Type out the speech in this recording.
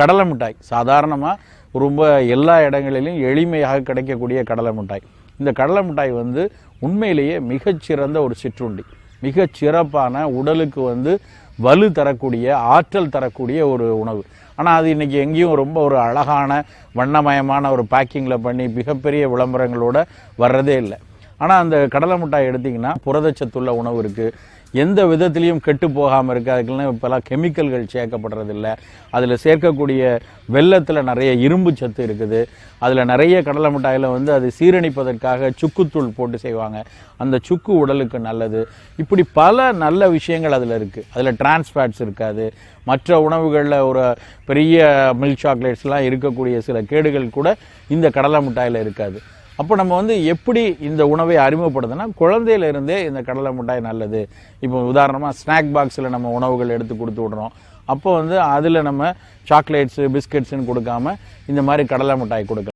கடலை மிட்டாய். சாதாரணமாக ரொம்ப எல்லா இடங்களிலும் எளிமையாக கிடைக்கக்கூடிய கடலை மிட்டாய். இந்த கடலை மிட்டாய் வந்து உண்மையிலேயே மிகச்சிறந்த ஒரு சிற்றுண்டி. மிகச் சிறப்பான உடலுக்கு வந்து வலு தரக்கூடிய ஆற்றல் தரக்கூடிய ஒரு உணவு. ஆனால் அது இன்னைக்கு எங்கேயும் ரொம்ப ஒரு அழகான வண்ணமயமான ஒரு பேக்கிங்கில் பண்ணி மிகப்பெரிய விளம்பரங்களோட வர்றதே இல்லை. ஆனால் அந்த கடலை மிட்டாய் எடுத்திங்கன்னா புரதச்சத்துள்ள உணவு இருக்குது எந்த விதத்துலேயும் கெட்டு போகாமல் இருக்குது அதுக்கெல்லாம் இப்போல்லாம் கெமிக்கல்கள் சேர்க்கப்படுறதில்ல. அதில் சேர்க்கக்கூடிய வெள்ளத்தில் நிறைய இரும்பு சத்து இருக்குது. அதில் நிறைய கடலை மிட்டாயில் வந்து அது சீரணிப்பதற்காக சுக்குத்தூள் போட்டு செய்வாங்க. அந்த சுக்கு உடலுக்கு நல்லது. இப்படி பல நல்ல விஷயங்கள் அதில் இருக்குது அதில் டிரான்ஸ்ஃபேட்ஸ் இருக்காது. மற்ற உணவுகளில் ஒரு பெரிய மில்க் சாக்லேட்ஸ்லாம் இருக்கக்கூடிய சில கேடுகள் கூட இந்த கடலை மிட்டாயில் இருக்காது. அப்போ நம்ம வந்து எப்படி இந்த உணவை அறிமுகப்படுதுன்னா குழந்தையிலிருந்தே இந்த கடலை மிட்டாய் நல்லது. இப்போ உதாரணமாக ஸ்நாக் பாக்ஸில் நம்ம உணவுகள் எடுத்து கொடுத்து விடுறோம். அப்போ வந்து அதில் நம்ம சாக்லேட்ஸு பிஸ்கட்ஸுன்னு கொடுக்காம இந்த மாதிரி கடலை மிட்டாய் கொடுக்கலாம்.